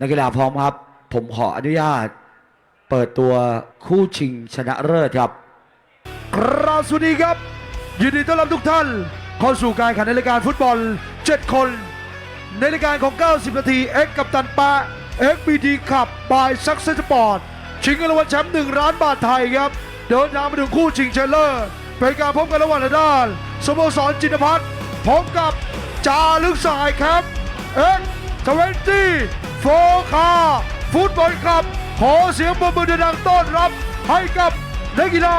นักกีฬาพร้อมครับ ผมขออนุญาต เปิดตัวคู่ชิงชนะเลิศครับ ครับสวัสดีครับ ยินดีต้อนรับทุกท่าน เข้าสู่การแข่งขันในรายการฟุตบอล 7 คน ในรายการของ 90 นาทีเอ็กกับตันปะเอ็กบีดีขับบายซักเซสปอร์ตชิงเงินรางวัลแชมป์1ล้านบาทไทยครับ เดินทางมาถึงคู่ชิงเชลเลอร์เป็นการพบกันระหว่างด้านสโมสรจินพัฒน์พบกับจาลึกสายครับเอ็กทเวนตี้ โฟคาฟุตบอลครับ ขอเสียงปรบมือดังต้อนรับ ให้กับนักกีฬา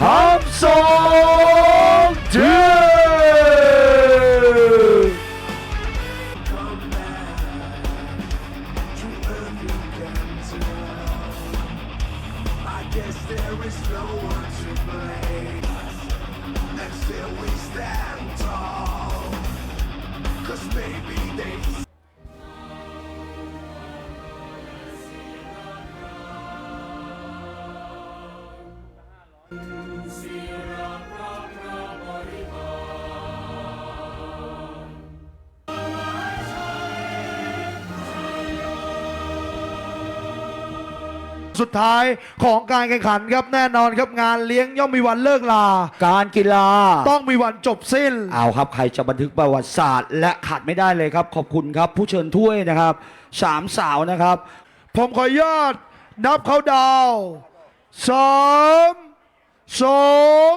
ทั้งสองทีม สุดท้ายของการแข่งขันครับแน่นอนครับงานเลี้ยงย่อมมีวันเลิกลา การกีฬา ต้องมีวันจบสิ้น เอาครับใครจะบันทึกประวัติศาสตร์ และขาดไม่ได้เลยครับ ขอบคุณครับ ผู้เชิญถ้วยนะครับสามสาวนะครับ ผมขออนุญาตนับเขาดาวน์สามสอง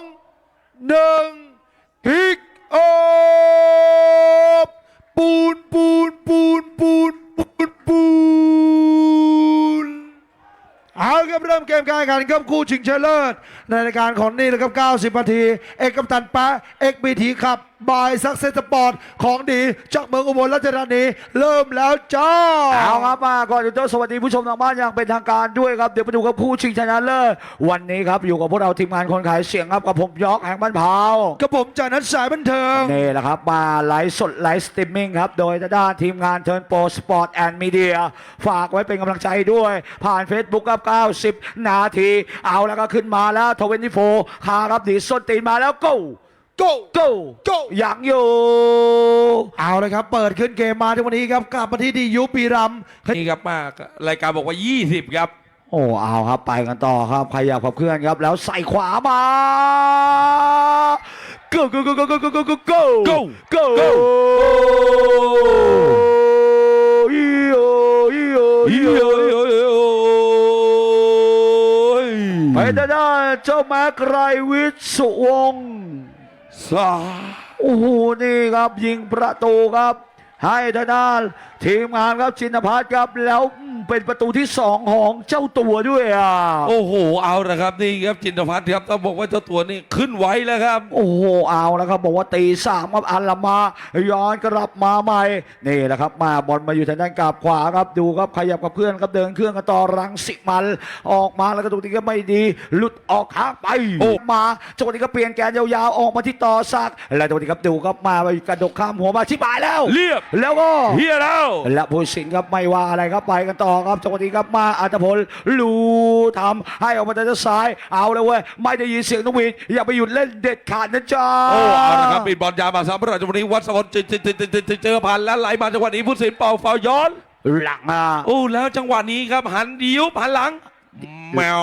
หนึ่งฮิก มกมการแข่งขันครับคู่ชิงชนะเลิศในรายการของนี่เลยครับ 90นาที เอกกัปตันปะเอกบีทีครับ บายซักเซสปอร์ตของดีจากเมืองอุบลราชธานีเริ่มแล้วจ้าเอาครับมาก่อนอื่นต้องสวัสดีผู้ชมทางบ้านอย่างเป็นทางการด้วยครับเดี๋ยวไปดูกับผู้ชิงชนะเลิศวันนี้ครับอยู่กับพวกเราทีมงานคนขายเสียงครับกับผมยอกแห่งบ้านเผากับผมจากนัดสายบันเทิงนี่แหละครับมาไลฟ์สดไลฟ์สตรีมมิ่งครับโดยทางด้านทีมงานเทิร์นโปรสปอร์ตแอนด์มีเดียฝากไว้เป็นกำลังใจด้วย ผ่าน Facebook ครับ90 นาที เอาแล้วก็ขึ้นมาแล้วทเวนตี้โฟคาครับดีส้นตีนมาแล้ว go go go go ยังอยู่เอาเลยครับ เปิดขึ้นเกมมาในวันนี้ครับกลับมาที่ดียูปีรัมย์นี่ครับมากรายการบอกว่า 20 ครับ โอ้เอาครับไปกันต่อครับขยับขับเคลื่อนครับ แล้วใส่ขวามา go go go go go go go go go Go go Go Yo, yo, yo. ไปด้านด้านเจ้าแม็กไรวิทย์สุวงศ์ สาโอ้โหนี่ครับยิงประตูครับ ให้ทางด้านทีมงานครับชินพัทรครับแล้ว เป็นประตูที่สองของเจ้าตัวด้วยอะโอ้โห เอาละครับนี่ครับจินตพัฒน์ครับต้องบอกว่าเจ้าตัวนี่ขึ้นไว้แล้วครับ โอ้โหเอาแล้วครับ บอกว่าตีสามครับอัลละมาย้อนกลับมาใหม่นี่แหละครับ มาบอลมาอยู่ทางด้านกลับขวาครับดูครับขยับกับเพื่อนครับเดินเครื่องกันต่อรังสิมันออกมาแล้วก็ตรงนี้ก็ไม่ดี หลุดออกข้างไปโอ้มาจังหวะนี้ก็เปลี่ยนแกนยาวๆออกมาที่ต่อสักดิ์แล้วจังหวะนี้ครับดูครับมาไปกระดกข้ามหัวมาชิบายแล้ว เรียบแล้วก็เฮียแล้วและผู้สินครับไม่ว่าอะไรครับไปกันต่อครับจังหวะนี้ครับมาอัตพลลูทำให้ออกมาทางด้านซ้าย เอาเลยเว้ยไม่ได้ยินเสียงนกหวีดอย่าไปหยุดเล่นเด็ดขาดนะจ๊ะโอ้เอาละครับปิดบอลยาวมาสามประตูวันนี้วัดสวรรค์เจอเจอเจอเจอเจอเจอพันแล้วไหลมาจังหวะนี้ผู้สินเป่าฟาวย้อนหลังมาโอ้แล้วจังหวะนี้ครับหันดิ้วหันหลัง แมว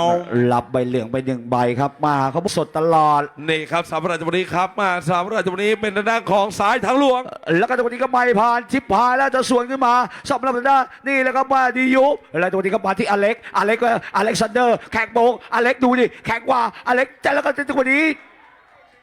รับใบเหลืองไปหนึ่งใบครับ มาเขาสดตลอด นี่ครับสามประตูวันนี้ครับ มาสามประตูวันนี้เป็นทางด้านของสายทางหลวง แล้วก็จังหวะนี้ก็ไม่ผ่านชิปพายแล้วจะสวนขึ้นมาสำหรับทางด้านนี่แล้วก็มาดียุบแล้วจังหวะนี้ก็มาที่อเล็กอเล็กก็อเล็กซานเดอร์แข่งโบงอเล็กดูดิแข่งกว่าอเล็กแต่แล้วก็จังหวะนี้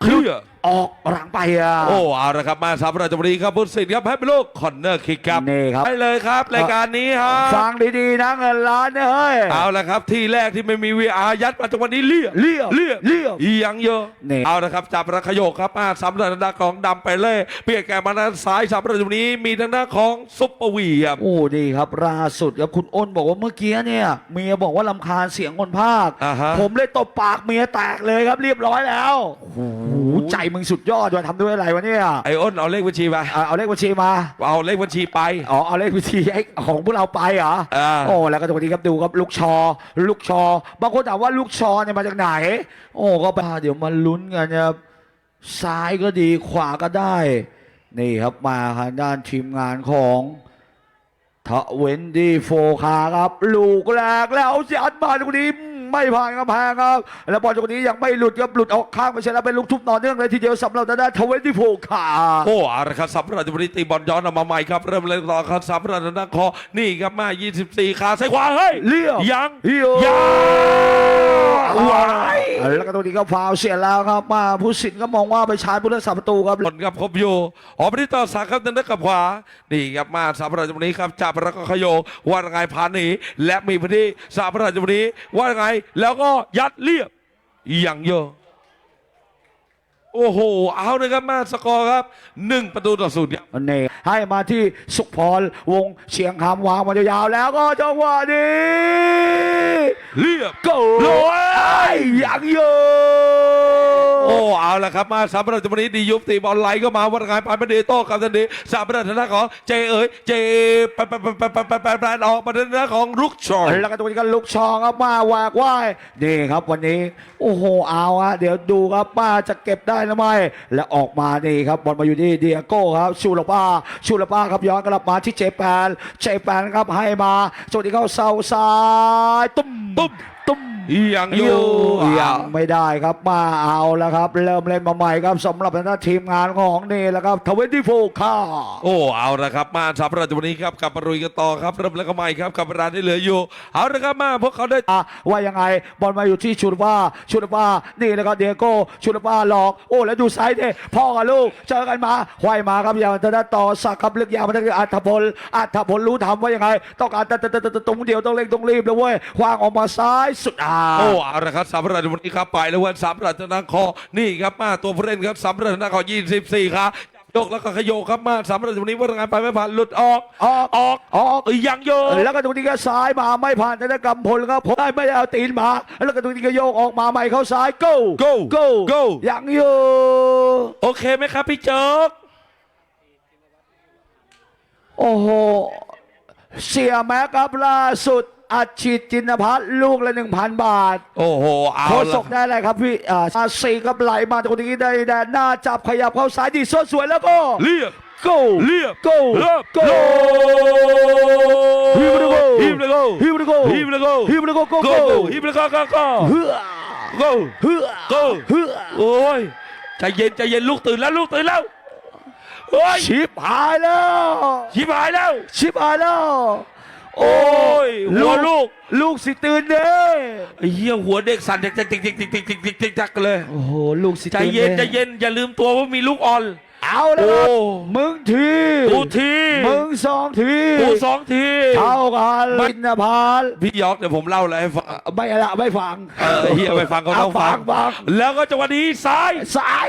เคลือออกหลังไปอะ โอ้ เอาละครับ มาสามประตูวันนี้ครับผู้สินครับให้เป็นลูกคอนเนอร์คิกครับนี่ครับไปเลยครับ รายการนี้ฮะฟังดีๆนะเงินล้านเนี่ยเฮ้ย เอาละครับ ที่แรกที่ไม่มี VR ยัดมาจังหวะนี้เลี่ยเลี่ยเลี่ยเลี่ยอียังเยอะนี่ เอาละครับ จับระขยกครับมาสำหรับทางด้านของดำไปเลย เปลี่ยนแกมาทางซ้ายสำหรับตรงนี้มีทางด้านของซุปเปอร์วีครับโอ้ดีครับล่าสุดครับคุณอ้นบอกว่าเมื่อกี้เนี่ยเมียบอกว่าลำคาญเสียงคนภาค อ่าฮะ ผมเลยตบปากเมียแตกเลยครับเรียบร้อยแล้วโอ้โหใจมึงสุดยอดด้วยทำด้วยอะไรวะเนี่ยไออ้นเอาเลขบัญชีไปเอาเอาเลขบัญชีมาเอาเลขบัญชีไปอ๋อเอาเลขบัญชีไอ้ของพวกเราไปเหรออ่า โอ้แล้วก็ตรงนี้ครับดูครับลูกชอ ลูกชอ บางคนถามว่าลูกชอเนี่ยมาจากไหน โอ้ก็ไปเดี๋ยวมาลุ้นกันนะครับซ้ายก็ดีขวาก็ได้ นี่ครับมาทางด้านทีมงานของทเวนดี้โฟคาครับ ลูกแรกแล้วยัดมาตรงนี้ ไม่ผ่านกำแพงครับ แล้วบอลตรงนี้ยังไม่หลุดครับหลุดออกข้างไปเสร็จแล้วเป็นลูกทุบต่อเนื่องเลยทีเดียวสำหรับทางด้านทเวนตี้โฟคาโอ้เอาละครับสำหรับจุดนี้ตีบอลย้อนออกมาใหม่ครับเริ่มเล่นต่อครับสำหรับทางด้านคอนี่ครับมา 24 ขาซ้ายขวาเฮ้ยเลี้ยวยังเลี้ยวยังว้ายแล้วก็ตรงนี้ก็ฟาวล์เสียแล้วครับมาผู้สินก็มองว่าไปชาร์จผู้รักษาประตูครับบอลครับครบอยู่ออกไปที่ต่อสักครับทางด้านกับขวานี่ครับมาสำหรับจุดนี้ครับจับแล้วก็ขยโยว่าไงผ่านหนีและมีพื้นที่สำหรับจุดนี้ว่าไงแล้วก็ยัดเรียบอย่างเยอะ โอ้โห เอาเลยครับ มาสกอร์ครับหนึ่งประตูต่อศูนย์เนี่ยให้มาที่สุขพรวงเชียงคำวางมายาวๆแล้วก็จังหวะนี้เรียบก็ลอยอย่างเยอะโอ้เอาละครับมาสามประตูจุดนี้ดียุบตีบอลไหลก็มาวัดงานปานประเดโต้กับทันดีสามประตูชนะของเจเอ๋ยเจไปไปไปไปไปไปไปไปออกประตูชนะของลุกชองแล้วก็ตัวนี้ก็ลุกชองครับมาวากไหวนี่ครับวันนี้ โอ้โหเอาอะเดี๋ยวดูครับป้าจะเก็บได้หรือไม่และออกมานี่ครับบอลมาอยู่ที่เดียโก้ครับชูลป้าชูลป้าครับย้อนกลับมาที่เจแปนเจแปนครับให้มาสวัสดีเข้าเสาซ้ายตุ้มตุ้ม ตุ้มยังอยู่ยังไม่ได้ครับมาเอาแล้วครับ เริ่มเล่นมาใหม่ครับสำหรับทางด้านทีมงานของนี่แหละครับทเวนตี้โฟค่าโอ้เอาละครับมาสำหรับจังหวะนี้ครับกลับมารุยกันต่อครับเริ่มแล้วก็ใหม่ครับกับเวลาที่เหลืออยู่ เอาละครับมาพวกเขาได้อะว่ายังไงบอลมาอยู่ที่ชูรป้าชูรป้านี่แล้วก็เดียโก้ชูรป้าหลอกโอ้แล้วดูซ้ายเนี่ยพ่อกับลูกเจอกันมาควายมาครับอย่างทางด้านต่อสักดิ์ครับลึกยาวมาทางอัฐพลอัฐพลรู้ทำว่ายังไง ต้องการตตตตตรงเดียวต้องเร่งต้องรีบเลยเว้ยควางออกมาซ้ายสุดอ่าโอ้เอาละครับสำหรับวันนี้ครับไปแล้ววันสำหรับทางด้านคอนี่ครับมาตัวผู้เล่นครับสำหรับทางด้านคอ24ครับยกแล้วก็ขยโยกครับมาสำหรับวันนี้ว่างานไปไม่ผ่านหลุดออกออกออกออกเอ้ยยังโยแล้วก็ตรงนี้ก็ซ้ายมาไม่ผ่านธนกรรมพลครับผมได้ไม่ได้เอาตีนมา แล้วก็ตรงนี้ก็โยกออกมาใหม่เข้าซ้าย go Go go Go ยังอยู่โอเคไหมครับพี่เจิกโอ้โหเสียแม็กครับล่าสุด อัดฉีดจินพัฒน์ลูกละหนึ่งพันบาท โอ้โห เอาโคละศกได้อะไรครับพี่อ่าอาซีครับไหลมาตรงนี้ได้แดนหน้าจับขยับเข้าซ้ายดีสดสวยแล้วก็ เรียบ go เรียบ go เรียบ go ฮิวเลยโกฮิวเลยโกฮิวเลยโกฮิวเลยโกฮิวเลยโก go go go ฮิบเลยก็ก็ก็เฮือ go เฮือ go เฮือโอ้ยใจเย็นใจเย็นลูกตื่นแล้วลูกตื่นแล้วเฮ้ยชิบหายแล้ว ชิบหายแล้ว ชิบหายแล้ว โอ้ยหัวลูก ลูกสิตื่นเด้ไอ้เหี้ยหัวเด็กสั่นเด็กติ๊กติ๊กติ๊กติ๊กติ๊กติ๊กติ๊กเลย โอ้โห ลูกสิใจตื่นเย็นใจด้ เย็นอย่าลืมตัวว่ามีลูกอ่อน เอาแล้วครับโอ้มึงทีกูทีมึงสองทีกูสองที เท่ากันไม่ ลินพาลพี่ยอกเดี๋ยวผมเล่าอะไรให้ฟังไม่ละไม่ฟังเออเฮียไปฟังเขาต้องฟัง ฟังแล้วก็จังหวะนี้ซ้ายซ้าย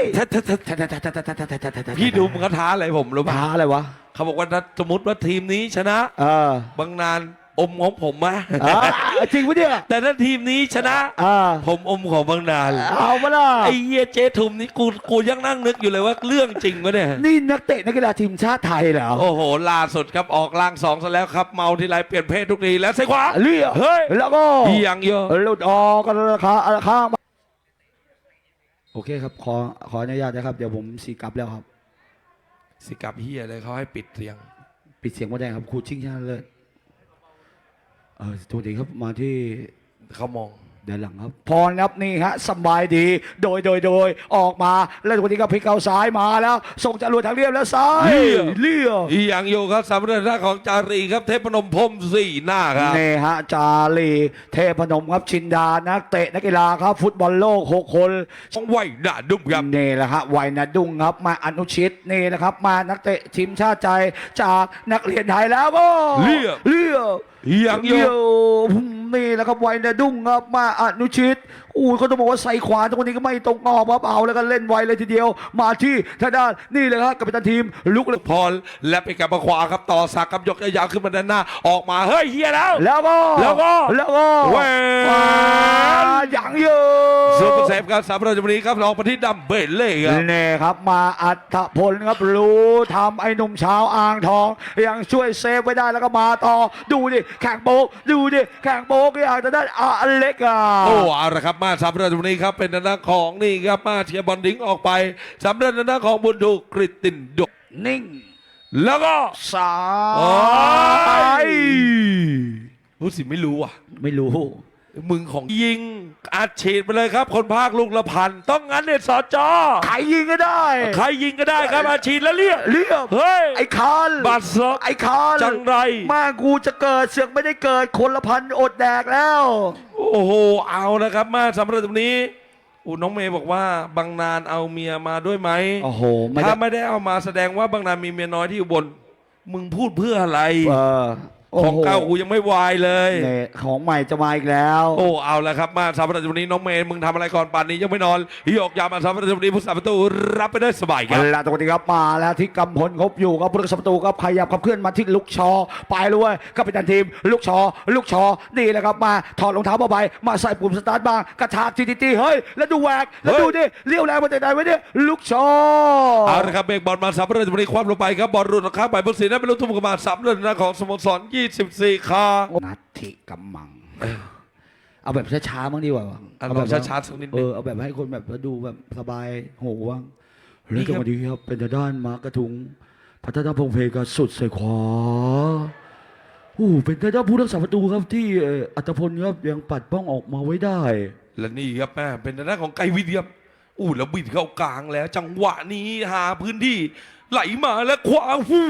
พี่ดูมึงเขาท้าอะไรผมรู้ป่ะท้าอะไรวะเขาบอกว่าถ้าสมมติว่าทีมนี้ชนะ เออบางนาน อมของผมมะอ่าจริงปะเนี่ยแต่ถ้าทีมนี้ชนะ อ่าผมอมของบางนานเอาปะล่ะไอ้เหี้ยเจ๊ทุมนี่กูกูยังนั่งนึกอยู่เลยว่าเรื่องจริงวะเนี่ย นี่นักเตะนักกีฬาทีมชาติไทยเหรอโอ้โหล่าสุดครับออกล่างสองซะแล้วครับเมาทีไรเปลี่ยนเพศทุกทีแล้วใส่ขวาเลี้ยเฮ้ยแล้วก็ยังเยอะหลุดออกกันราคาข้างโอเคครับขอขออนุญาตนะครับเดี๋ยวผมสีกลับแล้วครับ สิกับเฮียเลยเขาให้ปิดเสียง ปิดเสียงว่าแดงครับครูชิงชาติเลิศ เออตัวดีครับมาที่เขามองเดินหลังครับ พรครับนี่ฮะสบายดี โดยโดยโดยออกมา แล้วตัวนี้ก็พลิกเข้าซ้ายมาแล้วส่งจรวดทางเรียบแล้วซ้ายเลี่ย เลี่ยอียังอยู่ครับสำหรับหน้าของจารีครับ เทพนมพรหมสี่หน้าครับ นี่ฮะจาลีเทพนมครับชินดานักเตะนักกีฬาครับ ฟุตบอลโลกหกคนต้องไหวหน้าดุ้มครับ นี่แหละฮะวัยนาดุงครับมาอนุชิตนี่นะครับ มานักเตะทีมชาติใจจากนักเรียนไทยแล้วก็เลี่ยเลี่ยยั งอยู่เลี่ยนี่แหละครับวัยนาดุงครับมาอนุชิตอู้ยก็ต้องบอกว่าใส่ขวาตรงนี้ก็ไม่ตรงออกครับเอาแล้วก็เล่นไวเลยทีเดียว มาที่ทางด้านนี่เลยครับกัปตันทีม ลุกเลยพอลและไปกับมาขวาครับต่อสักครับยกยาวๆขึ้นมาด้านหน้า ออกมาเฮ้ยเฮียแล้ว แล้วก็แล้วก็แล้วก็แหวนอย่างเยอะซูเปอร์เซฟครับสำหรับวันนี้ครับลองไปที่ดัมเบลเล่ครับนี่ครับมาอัฐพลครับรู้ทำไอ้หนุ่มชาวอ่างทอง ยังช่วยเซฟไว้ได้แล้วก็มาต่อดูดิแข่งโป๊กดูดิแข่งโป๊กอย่างจะได้อาเล็กอะโอ้เอาละครับมาสำหรับวันนี้ครับเป็นทางด้านของนี่ครับมาเชียร์บอลดิ้งออกไปสำหรับทางด้านของบุญถูกกริตตินดกนิ่ง แล้วก็สาโอ้ยยรู้สิไม่รู้อะ ไม่รู้ มึงของยิงอัดฉีดไปเลยครับ คนภาคลูกละพัน ต้องงั้นเนี่ยสจใครยิงก็ได้ ใครยิงก็ได้ครับอัดฉีดแล้วเรียกเรียบเฮ้ยไอ้คานบัตรซบไอ้คานจังไรแม่งกูจะเกิดเสือกไม่ได้เกิดคนละพันอดแดกแล้ว โอ้โห เอานะครับ มาสำหรับตรงนี้อูน้องเมย์บอกว่าบางนานเอาเมียมาด้วยไหมโอ้โหไม่ถ้าได้ไม่ได้เอามาแสดงว่าบางนานมีเมียน้อยที่อุบลมึงพูดเพื่ออะไร เออโอ้ ของโหเก่ากูยังไม่วายเลย เนี่ยของใหม่จะมาอีกแล้ว โอ้ เอาละครับ มาสำหรับวันนี้น้องเมย์มึงทำอะไรก่อนป่านนี้ยังไม่นอนหยอกยามาสำหรับวันนี้ผู้สาประตูรับไปได้สบายครับเอาละตรงนี้ครับมาแล้วที่กำพลครบอยู่ครับผู้รักษาประตูครับขยับขับเคลื่อนมาที่ลูกชอ ไปเลยเว้ยก็เป็นทีม ลูกชอ ลูกชอนี่แหละครับมาถอดรองเท้าผ้าใบมาใส่ปุ่มสตาร์ทบ้างกระชากทีทีทีเฮ้ย แล้วดูแหวกแล้วเฮ้ยดูดิเลี้ยวแรงมาแต่ไหนวะเนี่ยลูกชอ เอาละครับเบรกบอลมาสำหรับวันนี้ความลงไปครับบอลรุดข้างไปบุกสีนั้นเป็นลูกทุ่มกระมาสามเรื่องนะของสโมสร24 คา นัทธิกำมัง เอาแบบช้าๆบ้างดีกว่าเอาแบบช้าๆสักนิดนึง เออเอาแบบให้คนแบบดูแบบสบายหูบ้างนี่แล้วครับจังหวะนี้ครับเป็นทางด้านมาร์กกระทุงพัฒนาพงษ์เพกาสุดใส่ขวาโอ้เป็นทางด้านผู้รักษาประตูครับที่เอ่ออัตพลครับยังปัดป้องออกมาไว้ได้ และนี่ครับแม่เป็นทางด้านของไกรวิลเลียม อู้แล้วบิดเข้ากลางแล้ว จังหวะนี้หาพื้นที่ไหลมาแล้วขวาหู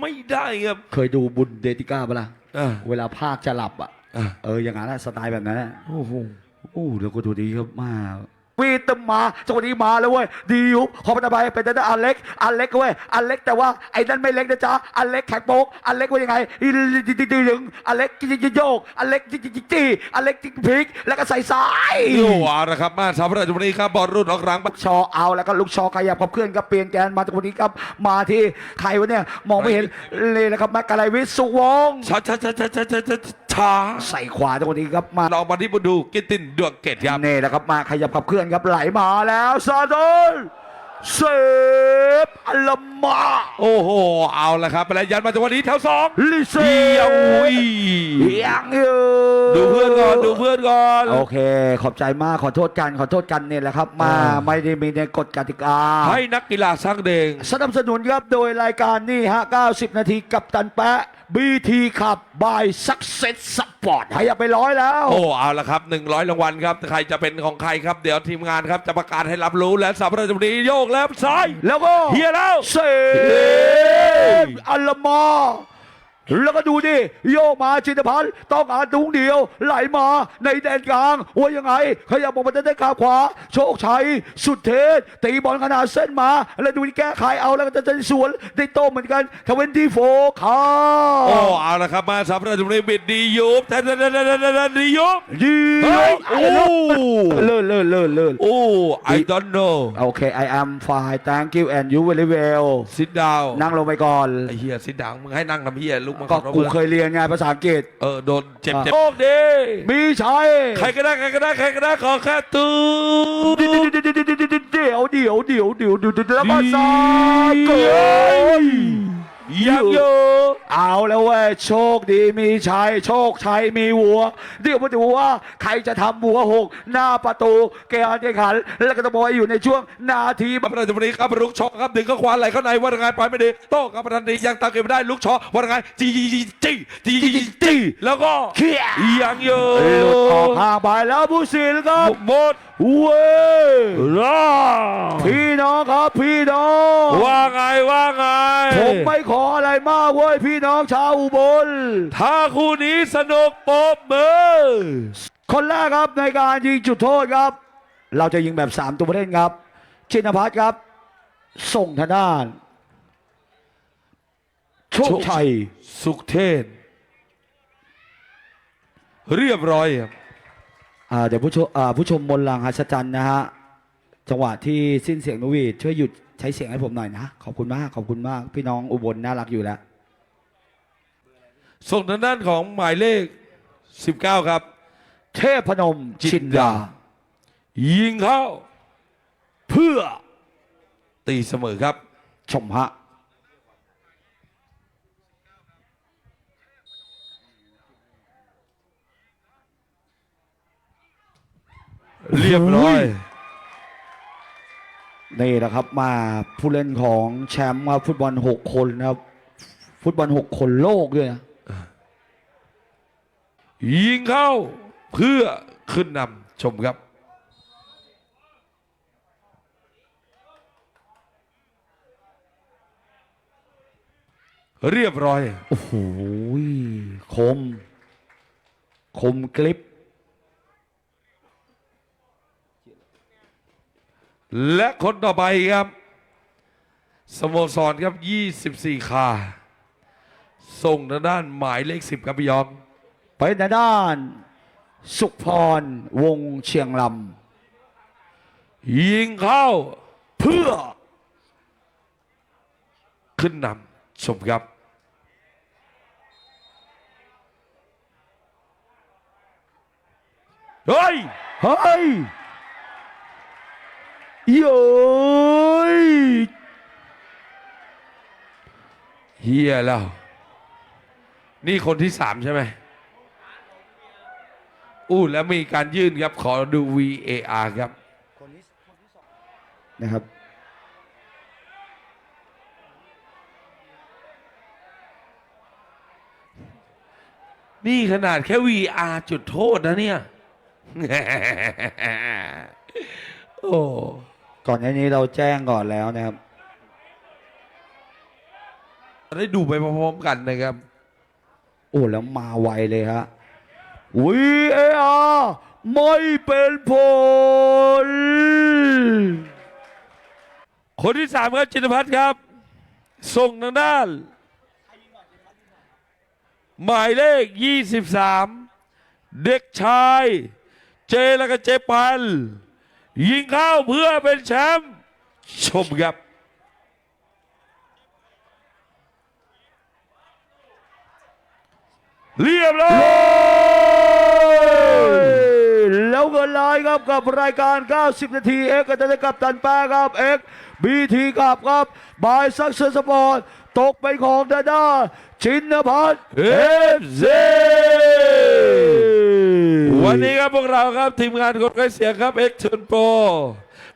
ไม่ได้ครับเคยดูบุญเดติก้าปะล่ะอ่า เวลาภาคจะหลับอะอ่าเอออย่างนั้นอะสไตล์แบบนั้นอะโอ้โห โอ้แล้วก็ดูดีครับมา วีตมมาจังหวะนี้มาแล้วเว้ยดีอยู่ขอพัฒนาไปเป็นทางด้านอันเล็กอันเล็กเว้ยอันเล็กแต่ว่าไอ้นั่นไม่เล็กนะจ๊ะอันเล็กแข็งโป๊กอันเล็กว่ายังไงอีดีดีดีดึงอันเล็กจิโยกอันเล็กจิจิจีอันเล็กจิพลิกแล้วก็ใส่ซ้ายโอ้เอาละครับมาสำหรับวันนี้ครับบอลรุ่นออกหลังลูกชอเอาแล้วก็ลูกชอขยับขับเคลื่อนกับเปลี่ยนแกนมาตรงนี้ครับมาที่ใครวะเนี่ยมองไม่เห็นเลยนะครับแมกกาไลวิสสุวงศ์ช้าช้าช้าช้าช้า ช้าช้าช้าใส่ขวาตรงนี้ครับมาเรามาที่บุดูกิตตินดวงเกตครับนี่แหละครับมาขยับขับเคลื่อนครับไหลมาแล้วซาโดน เซฟอัลลามา โอ้โห เอาละครับไปแล้วยันมาจังหวะนี้แถวสองลิเซเดียวอุ้ยยังอยู่ดูเพื่อนก่อน ดูเพื่อนก่อน โอเค ขอบใจมาก ขอโทษกัน ขอโทษกันเนี่ยแหละครับ มาไม่ได้มีในกฎกติกา ให้นักกีฬาสร้างเด้งสนับสนุนครับโดยรายการนี่ฮะ 90 นาทีกับตันแปะ BT ขับบาย Success Sport ให้อย่าไปร้อยแล้ว โอ้เอาละครับ 100รางวัลครับ ใครจะเป็นของใครครับ เดี๋ยวทีมงานครับจะประกาศให้รับรู้และสำหรับวันนี้โยก left side แล้วก็ แล้วก็ดูดิโยกมาชินพันธ์ต้องการตุงเดียว ไหลมาในแดนกลางว่ายังไง ขยับออกมาด้านขาขวา โชคชัย สุดเทพตีบอลขนาดเส้นมา แล้วดูนี่แก้ไขเอาแล้วก็จะสวนได้โต้เหมือนกันทเวนตี้โฟคาโอ้เอาละครับมาสำหรับวันนี้บิดดียุบแทนดียุบดีเฮ้ยโอ้เลิศเลิศเลิศเลิศโอ้ I don't know โอเค I am fine thank you and you very well sit down นั่งลงไปก่อนไอ้เฮีย sit down มึงให้นั่งทำเฮียลุกมาก็ขอโทษกูเคยเรียนไงภาษาอังกฤษ เออโดนเจ็บเจ็บโชคดีมีชัยใครก็ได้ใครก็ได้ใครก็ได้ขอแค่ตูเดี๋ยวเดี๋ยวเดี๋ยวเดี๋ยวเดี๋ยวเดี๋ยวเดี๋ยวแล้วก็ซ้ายเกเกย ยังอยู่ เอาแล้วเว้ยโชคดีมีชัยโชคชัยมีหัวเดี๋ยวมาดูว่าใครจะทำหัวหกหน้าประตูเกมการแข่งขัน แล้วก็จะบอกว่าอยู่ในช่วงนาทีมาประจำวันนี้ครับลุกชอครับดึงเข้าขวาไหลเข้าในว่ายังไงไปไม่ดีโต้กับประธานดียังตามเกมไม่ได้ลุกชอว่ายังไงจีจีจีจีจีจีจีแล้วก็เขี่ยยังอยู่หลุดออกห่างไปแล้วผู้สินครับหมดเว้ยร่าพี่น้องครับพี่น้องว่าไงว่าไงผมไม่ขออะไรมากเว้ยพี่น้องชาวอุบล ถ้าคู่นี้สนุกปบมือคนแรกครับในการยิงจุดโทษครับ เราจะยิงแบบสามตัวผู้เล่นครับ ชินพัฒน์ครับ ส่งทางด้าน โชคชัย สุขเทศ เรียบร้อยครับอ่าเดี๋ยวผู้ชมอ่าผู้ชมมนต์ลังหัศจรรย์นะฮะ จังหวะที่สิ้นเสียงนกหวีดช่วยหยุดใช้เสียงให้ผมหน่อยนะ ขอบคุณมาก ขอบคุณมาก พี่น้องอุบลน่ารักอยู่แล้ว ส่งทางด้านของหมายเลข 19 ครับ เทพพนมชินดา ยิงเข้า เพื่อตีเสมอครับ ชมฮะเรียบร้อย นี่แหละครับมาผู้เล่นของแชมป์ครับฟุตบอล 6 คนนะครับ ฟุตบอลหกคนโลกด้วยนะ ยิงเข้าเพื่อขึ้นนำชมครับ เรียบร้อย โอ้โหคม คมกลิป และคนต่อไปครับ สโมสรครับ 24 คา ส่งทางด้านหมายเลข 10 ครับพี่ยอง ไปในด้าน สุขพรวงเชียงลยิงเข้าำเพื่อ ขึ้นนำชมครับเฮ้ยเฮ้ยโย้ยเฮียแล้ว นี่คนที่สามใช่ไหม อู้แล้วมีการยื่นครับ ขอดู VAR ครับนะครับ นี่ขนาดแค่ VR จุดโทษนะเนี่ย โอ้ ก่อนหน้านี้เราแจ้งก่อนแล้วนะครับ ได้ดูไปพร้อมๆกันนะครับ โอ้ แล้วมาไวเลยฮะ VAR ไม่เป็นผล คนที่สามครับจินพัฒน์ครับ ส่งทางด้าน หมายเลข 23 เด็กชาย เจแล้วก็เจปัน ยิงเข้าเพื่อเป็นแชมป์ชมครับเรียบร้อย แล้วเงินลายครับกับรายการ 90 นาทีเอ็กซ์กันกับตันแปะครับเอ็กบีทีกับครับบายซักเซอร์สปอร์ตตกเป็นของดาดาชินพัฒน์เอฟซี วันนี้ครับพวกเราครับทีมงานคนใกล้เสียงครับเอ็กซ์เทนโปร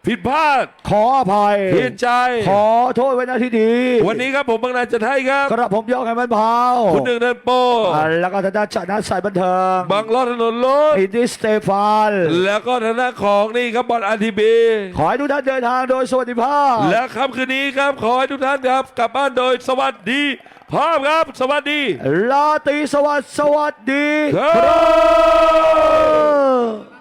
ผิดพลาดขออภัยผิดใจ ขอโทษไว้หน้าที่ดี วันนี้ครับผมบางนาจะให้ครับกระผมยอกให้มันเผาคุณหนึ่งเดินโปรอ่าแล้วก็ทางด้านจัดนัดสายบันเทิงบางรอดถนนรถอินดิสเตฟานแล้วก็ทางด้านของนี่ครับบอลอาร์ทีบีขอให้ทุกท่านเดินทางโดยสวัสดิภาพ และค่ำคืนนี้ครับขอให้ทุกท่านครับกลับบ้านโดยสวัสดี ภาพครับ สวัสดีลาตรีสวัสดิ์สวัสดีครับครับ